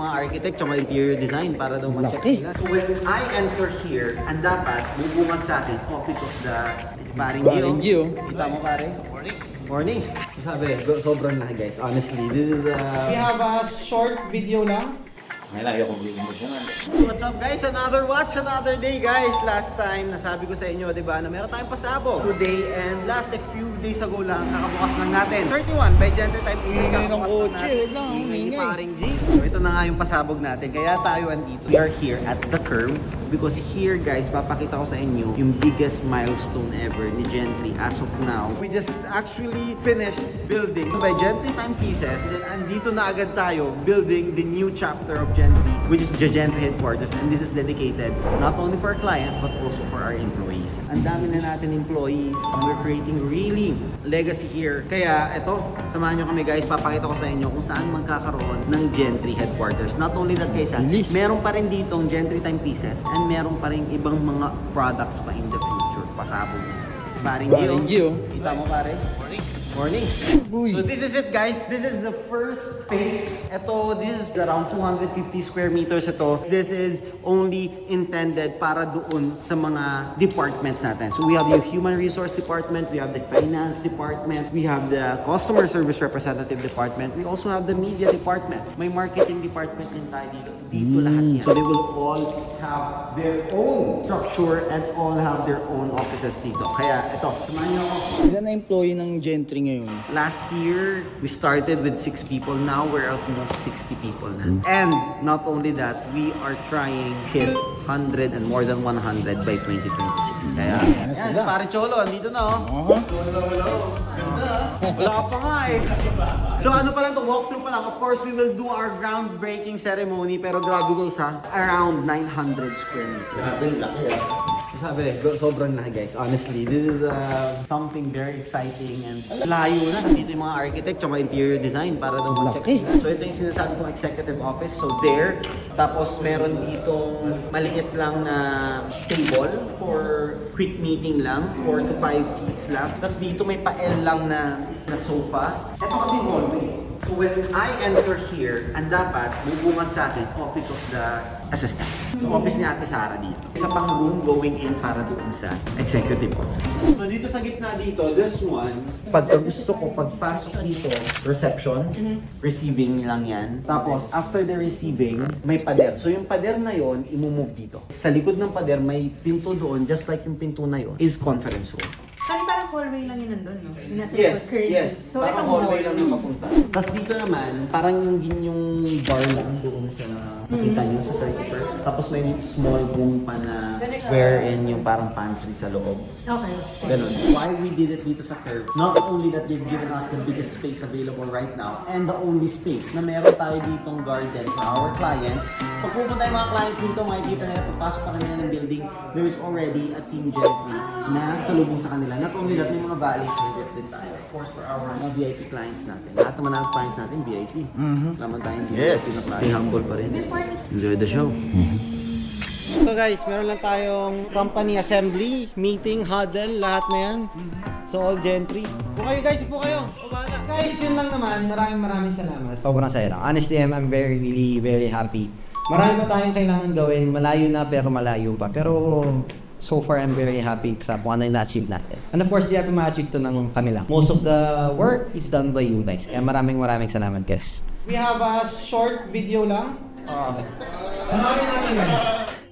mga architect tsaka interior design para daw ma-check Laki. nila. So when I enter here, ang dapat bubungad sa akin, office of the Paring Paring Gio. Gio. Kita mo pare? Morning. Morning. Sabi, sobrang laki guys. Honestly, this is uh, We have a short video lang. Ngayon bigyan mo siya What's up guys? Another watch, another day guys. Last time, nasabi ko sa inyo, di ba, na meron tayong pasabog today and last like few days ago lang, nakabukas lang natin. 31 by Gender Type Pieces. Ingay ng kotse, wait lang, Ingay paring G. So ito na nga yung pasabog natin. Kaya tayo andito. We are here at the curve because here guys, papakita ko sa inyo yung biggest milestone ever ni Gentry as of now. We just actually finished building by Gentry Timepieces. Then andito na agad tayo building the new chapter of Gentry, which is the Gentry headquarters. And this is dedicated not only for our clients but also for our employees. Ang dami na natin employees. And we're creating really legacy here. Kaya ito, samahan nyo kami guys. Papakita ko sa inyo kung saan magkakaroon ng Gentry headquarters. Not only that guys, Bilis. meron pa rin ditong Gentry Timepieces and meron pa rin ibang mga products pa in the future. Pasabog. Paring Paring Gio. Gio. Kita mo pare? Morning. Morning. Uy. So this is it guys. This is the first phase. Ito, this is around 250 square meters ito. This is only intended para doon sa mga departments natin. So we have the human resource department, we have the finance department, we have the customer service representative department, we also have the media department. May marketing department din tayo dito. Dito lahat yan. So they will all have their own structure and all have their own offices dito. Kaya ito, samahan niyo ako. Ilan na employee ng Gentry ngayon? Last year, we started with six people. Now we're almost 60 people na. And not only that, we are trying hit 100 and more than 100 by 2026. Kaya, Yan yan, pare Cholo, andito na oh. Aha. Hello, hello. Ganda. Wala pa nga eh. So ano pa lang to, walkthrough pa lang. Of course, we will do our groundbreaking ceremony. Pero grabe guys ha, around 900 square meters. Grabe, laki ah. Sabi, sobrang laki guys. Honestly, this is uh, something very exciting and layo na. Dito yung mga architect tsaka interior design para daw ma-check. So ito yung sinasabi kong executive office. So there, tapos meron ditong maliit lang na table for quick meeting lang, 4 to 5 seats lang. Tapos dito may pa-L lang na, na sofa. Ito kasi hallway. So when I enter here, ang dapat bubungad sa akin, office of the assistant. So office ni Ate Sara dito. Isa pang room going in para doon sa executive office. So dito sa gitna dito, this one, pagka gusto ko, pagpasok dito, reception, receiving lang yan. Tapos after the receiving, may pader. So yung pader na yon, imumove dito. Sa likod ng pader, may pinto doon, just like yung pinto na yon, is conference room. Sorry, parang hallway lang yun nandun, no? Yung nasa Yes, curtain. yes. So, parang itong hallway hall. lang yung papunta. Tapos dito naman, parang yung yun yung bar lang doon sa nakita nyo sa 31st. Tapos may small room pa na wherein yung parang pantry sa loob. Okay. Ganun. Why we did it dito sa curve, not only that they've given us the biggest space available right now, and the only space na meron tayo ditong garden for our clients. Pag pupunta yung mga clients dito, makikita nila, pagpasok pa kanila ng building, there is already a team gentry na salubong sa kanila. Not only that, may mga valley service din tayo. Of course, for our mga VIP clients natin. Lahat naman ng clients natin, VIP. Mm-hmm. Naman tayong Yes. VIP na client. humble pa rin. Enjoy the show. So guys, meron lang tayong company assembly, meeting, huddle, lahat na yan. So all gentry. Po kayo guys, po kayo. O bahala. Guys, yun lang naman. Maraming maraming salamat. Sobrang saya lang. Honestly, I'm, I'm very, really, very happy. Marami pa tayong kailangan gawin. Malayo na pero malayo pa. Pero so far, I'm very happy sa kung ano yung na-achieve natin. And of course, di natin ma-achieve to ng kami lang. Most of the work is done by you guys. Kaya maraming maraming salamat guys. We have a short video lang. Okay. Panoorin natin guys.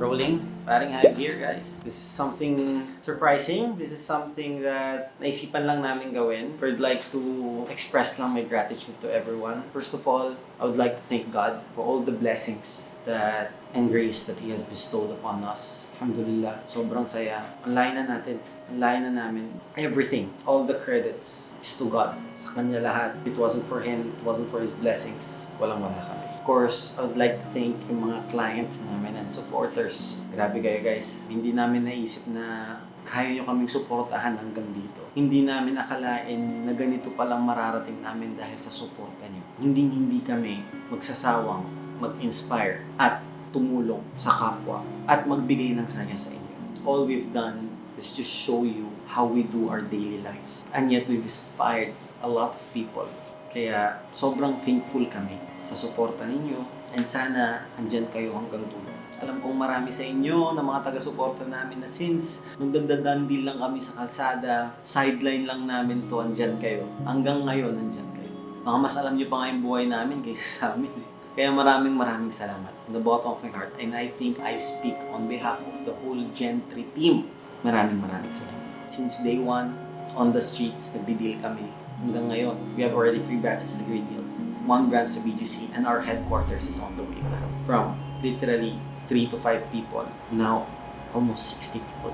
Rolling. Paring I'm here, guys. This is something surprising. This is something that naisipan lang namin gawin. We'd like to express lang my gratitude to everyone. First of all, I would like to thank God for all the blessings that and grace that He has bestowed upon us. Alhamdulillah, sobrang saya. Ang layo na natin. Ang layo na namin. Everything, all the credits is to God. Sa Kanya lahat. It wasn't for Him, it wasn't for His blessings, walang-wala kami. Of course, I would like to thank yung mga clients namin and supporters. Grabe kayo guys. Hindi namin naisip na kaya nyo kaming suportahan hanggang dito. Hindi namin akalain na ganito palang mararating namin dahil sa suporta nyo. Hindi hindi kami magsasawang mag-inspire at tumulong sa kapwa at magbigay ng saya sa inyo. All we've done is to show you how we do our daily lives. And yet we've inspired a lot of people Kaya sobrang thankful kami sa suporta ninyo and sana andyan kayo hanggang dulo. Alam kong marami sa inyo na mga taga-suporta namin na since nung dagdadandil lang kami sa kalsada, sideline lang namin to, andyan kayo. Hanggang ngayon, andyan kayo. Baka mas alam niyo pa nga yung buhay namin kaysa sa amin. eh. Kaya maraming maraming salamat. From the bottom of my heart. And I think I speak on behalf of the whole Gentry team. Maraming maraming salamat. Since day one, on the streets, nagdi-deal kami. Hanggang ngayon, we have already three branches sa Green Hills, one branch sa BGC, and our headquarters is on the way. From literally three to five people, now almost 60 people.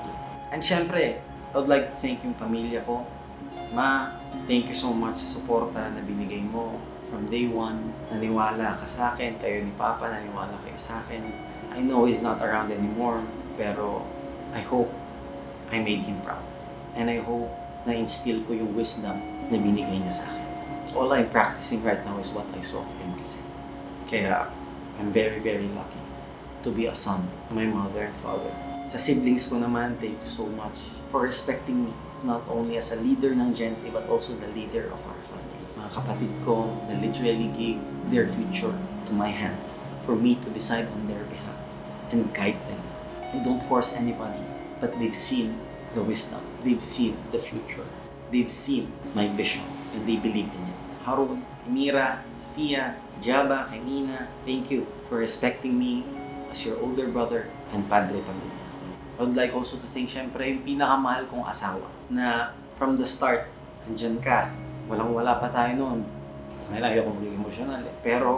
And syempre, I would like to thank yung pamilya ko. Ma, thank you so much sa suporta na binigay mo. From day one, naniwala ka sa akin, kayo ni Papa, naniwala kayo sa akin. I know he's not around anymore, pero I hope I made him proud. And I hope na-instill ko yung wisdom na binigay niya sa akin. All I'm practicing right now is what I saw of him kasi. Kaya, I'm very, very lucky to be a son of my mother and father. Sa siblings ko naman, thank you so much for respecting me. Not only as a leader ng Gentry, but also the leader of our family. Kapatid ko na literally gave their future to my hands for me to decide on their behalf and guide them. I don't force anybody, but they've seen the wisdom. They've seen the future. They've seen my vision and they believed in it. Harun, Mira, Safia, Jaba, kay Nina, thank you for respecting me as your older brother and padre pamilya. I would like also to thank syempre yung pinakamahal kong asawa na from the start, andyan ka. Walang-wala pa tayo noon. Ngayon ayaw ko maging emotional eh. Pero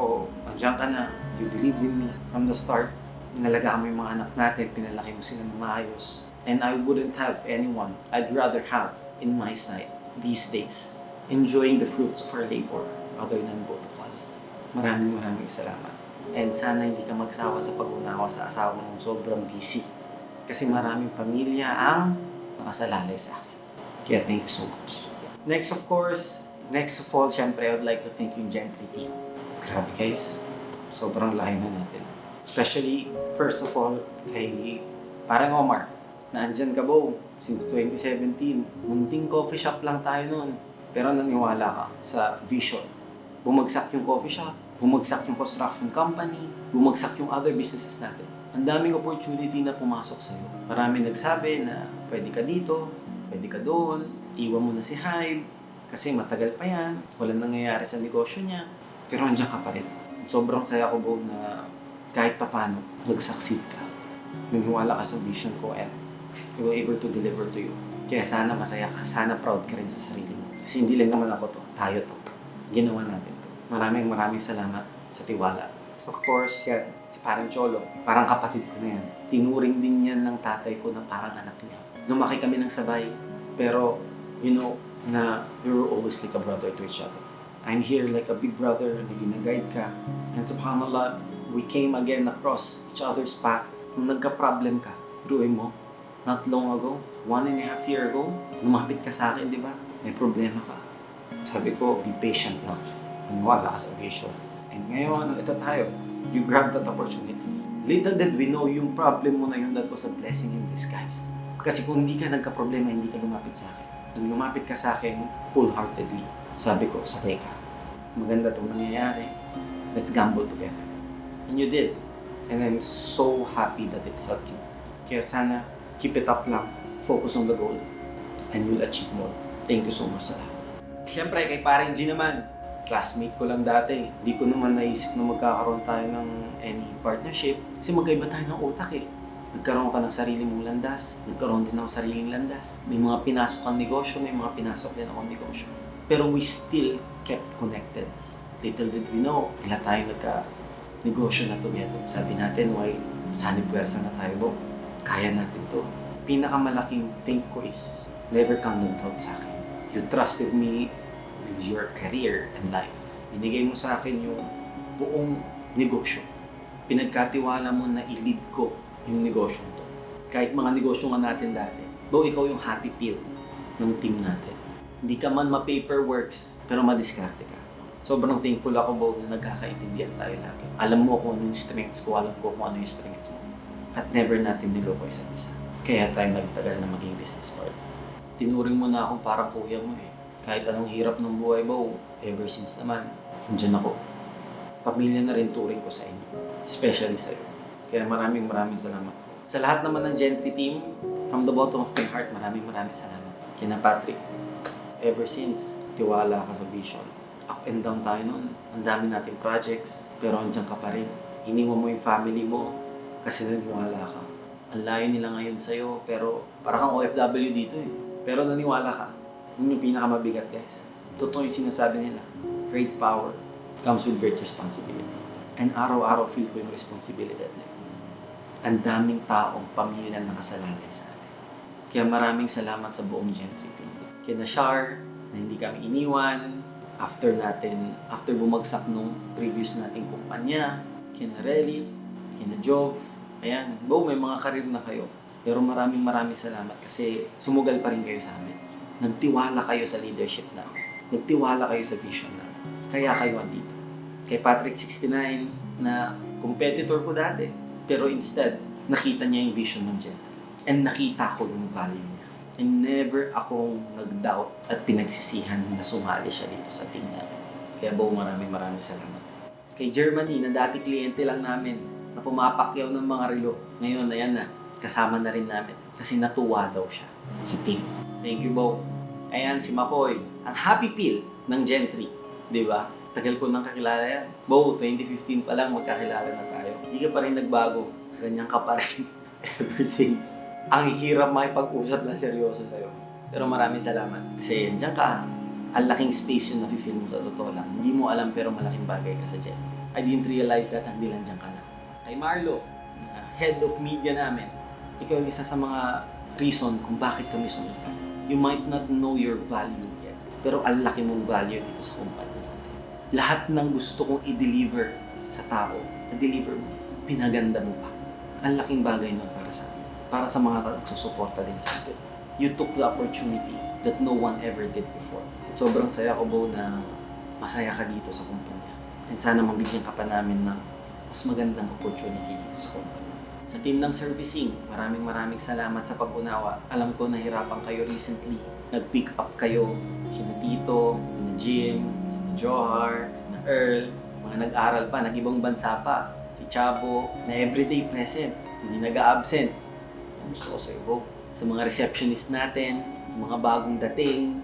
andyan ka na. You believed in me from the start. Inalagaan mo yung mga anak natin, pinalaki mo sila ng maayos. And I wouldn't have anyone I'd rather have in my side these days, enjoying the fruits of our labor other than both of us. Maraming maraming salamat. And sana hindi ka magsawa sa pag-unawa sa asawa mong sobrang busy. Kasi maraming pamilya ang nakasalalay sa akin. Kaya thank you so much. Next of course, next of all, syempre I would like to thank yung Gentry team. Grabe guys, sobrang layo na natin. Especially, first of all, kay parang Omar, na andyan ka Bo, since 2017. Munting coffee shop lang tayo noon. Pero naniwala ka sa vision. Bumagsak yung coffee shop, bumagsak yung construction company, bumagsak yung other businesses natin. Ang daming opportunity na pumasok sa'yo. Marami nagsabi na pwede ka dito, pwede ka doon, iwan mo na si Hive, kasi matagal pa yan, walang nangyayari sa negosyo niya, pero andyan ka pa rin. Sobrang saya ko, Bo, na kahit papano, nag-succeed ka. Naniwala ka sa vision ko and we were able to deliver to you. Kaya sana masaya ka, sana proud ka rin sa sarili mo. Kasi hindi lang naman ako to, tayo to. Ginawa natin to. Maraming maraming salamat sa tiwala. Of course, yan, si parang Cholo, parang kapatid ko na yan. Tinuring din yan ng tatay ko na parang anak niya. Lumaki kami ng sabay, pero you know na we were always like a brother to each other. I'm here like a big brother na ginaguide ka. And subhanAllah, we came again across each other's path. Nung nagka-problem ka, ruin mo, not long ago, one and a half year ago, lumapit ka sa akin, di ba? May problema ka. Sabi ko, be patient lang. Maniwala ka sa vision. And ngayon, ito tayo. You grab that opportunity. Little did we know yung problem mo na yun that was a blessing in disguise. Kasi kung hindi ka nagka-problema, hindi ka lumapit sa akin. Nung lumapit ka sa akin, wholeheartedly, sabi ko, sabay ka. Maganda itong nangyayari. Let's gamble together. And you did. And I'm so happy that it helped you. Kaya sana, keep it up lang. Focus on the goal. And you'll achieve more. Thank you so much sa lahat. Siyempre, kay paring G naman. Classmate ko lang dati. Hindi ko naman naisip na magkakaroon tayo ng any partnership. Kasi magkaiba tayo ng utak eh. Nagkaroon ka ng sarili mong landas. Nagkaroon din ako sariling landas. May mga pinasok kang negosyo, may mga pinasok din akong negosyo. Pero we still kept connected. Little did we know, bigla tayo nagka negosyo na together. Sabi natin, why sanib pwersa na tayo, Bo? Kaya natin to. Pinakamalaking thank ko is never come ng doubt sa akin. You trusted me with your career and life. Binigay mo sa akin yung buong negosyo. Pinagkatiwala mo na i-lead ko yung negosyo to. Kahit mga negosyo nga natin dati, Bo, ikaw yung happy pill ng team natin. Hindi ka man ma-paperworks, pero madiskarte ka. Sobrang thankful ako, Bo, na nagkakaintindihan tayo lagi. Alam mo kung ano yung strengths ko, alam ko kung ano yung strengths mo. At never natin niloko isa't isa. Kaya tayo nagtagal na maging business partner. Tinuring mo na akong parang kuya mo eh. Kahit anong hirap ng buhay, Bo, Ever since naman, andyan ako. Pamilya na rin turing ko sa inyo. Especially sa'yo. Kaya maraming maraming salamat. Sa lahat naman ng Gentry team, from the bottom of my heart, maraming maraming salamat. Kina Patrick, ever since, tiwala ka sa vision. Up and down tayo noon. Ang dami nating projects, pero andyan ka pa rin. Iniwan mo yung family mo kasi naniwala ka. Ang layo nila ngayon sa'yo, pero parang kang OFW dito eh. Pero naniwala ka. Yun yung pinakamabigat guys. Totoo yung sinasabi nila. Great power comes with great responsibility. And araw-araw feel ko yung responsibility na. Ang daming taong pamilya na nakasalalay sa atin. Kaya maraming salamat sa buong Gentry team. Kina Shar, na hindi kami iniwan. After natin, after bumagsak nung previous nating kumpanya, kina Relit, kina Jove, ayan, bo, may mga karir na kayo. Pero maraming maraming salamat kasi sumugal pa rin kayo sa amin. Nagtiwala kayo sa leadership namin. Nagtiwala kayo sa vision namin. Kaya kayo andito. Kay Patrick 69 na competitor ko dati. Pero instead, nakita niya yung vision ng Jet. And nakita ko yung value niya. And never akong nag-doubt at pinagsisihan na sumali siya dito sa team namin. Kaya Bo, maraming maraming salamat. Kay Germany, na dati kliyente lang namin, na pumapakyaw ng mga relo. Ngayon, ayan na, kasama na rin namin. Kasi natuwa daw siya sa team. Thank you, Bo. Ayan, si Makoy. Ang happy pill ng Gentry. Di ba? Tagal ko nang kakilala yan. Bo, 2015 pa lang magkakilala na tayo. Hindi ka pa rin nagbago. Ganyan ka pa rin ever since. Ang hirap makipag-usap na seryoso sa'yo. Pero maraming salamat. Kasi andyan ka. Ang laking space yung nafe-feel mo sa totoo lang. Hindi mo alam pero malaking bagay ka sa Jen. I didn't realize that hanggang nandiyan ka na. Kay Marlo, na head of media namin. Ikaw yung isa sa mga reason kung bakit kami sumikat. You might not know your value yet. Pero ang laki mong value dito sa kumpanya. Lahat ng gusto kong i-deliver sa tao, na-deliver mo, pinaganda mo pa. Ang laking bagay nun para sa amin. Para sa mga nagsusuporta din sa atin. You took the opportunity that no one ever did before. Sobrang saya ko, Bo, na masaya ka dito sa kumpanya. And sana mabigyan ka pa namin ng mas magandang opportunity dito sa kumpanya. Sa team ng servicing, maraming maraming salamat sa pag-unawa. Alam ko nahirapan kayo recently. Nag-pick up kayo, sina Tito, sina Jim, Johar, sina Earl, mga nag-aral pa, nag-ibang bansa pa. Si Chabo, na everyday present, hindi nag-absent. Gusto ko sa iyo, Sa mga receptionist natin, sa mga bagong dating,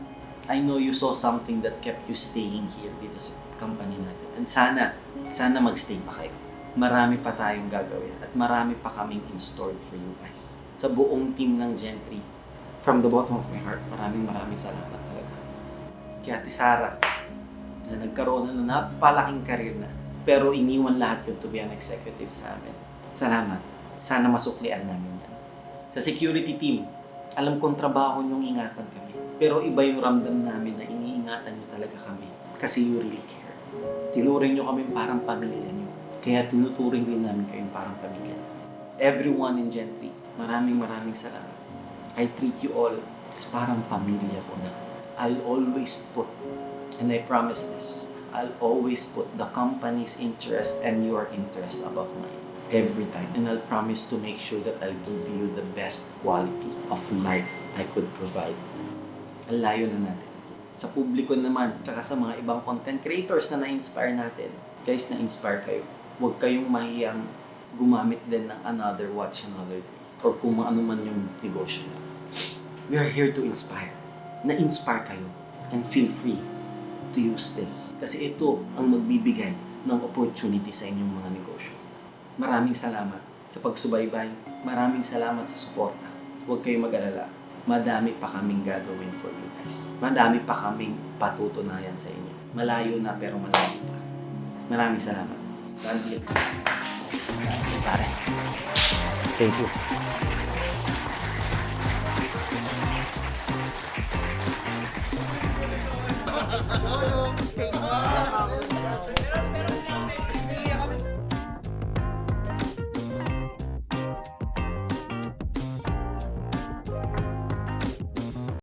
I know you saw something that kept you staying here dito sa company natin. And sana, sana magstay pa kayo. Marami pa tayong gagawin at marami pa kaming in store for you guys. Sa buong team ng Gentry, from the bottom of my heart, maraming maraming salamat talaga. Kaya Ate Sara, na nagkaroon na ng napalaking karir na, pero iniwan lahat yun to be an executive sa amin. Salamat. Sana masuklian namin yan. Sa security team, alam kong trabaho niyong ingatan kami. Pero iba yung ramdam namin na iniingatan niyo talaga kami. Kasi you really care. Tinuring niyo kami parang pamilya niyo. Kaya tinuturing din namin kayong parang pamilya. Everyone in Gentry, maraming maraming salamat. I treat you all as parang pamilya ko na. I'll always put, and I promise this, I'll always put the company's interest and your interest above mine every time. And I'll promise to make sure that I'll give you the best quality of life I could provide. Ang na natin. Sa publiko naman, tsaka sa mga ibang content creators na na-inspire natin, guys, na-inspire kayo. Huwag kayong mahiyang gumamit din ng another watch another day or kung ano man yung negosyo. We are here to inspire. Na-inspire kayo and feel free to use this. Kasi ito ang magbibigay ng opportunity sa inyong mga negosyo. Maraming salamat sa pagsubaybay. Maraming salamat sa suporta. Huwag kayong mag-alala. Madami pa kaming gagawin for you guys. Madami pa kaming patutunayan sa inyo. Malayo na pero malayo pa. Maraming salamat. Randy. Pare. Thank you.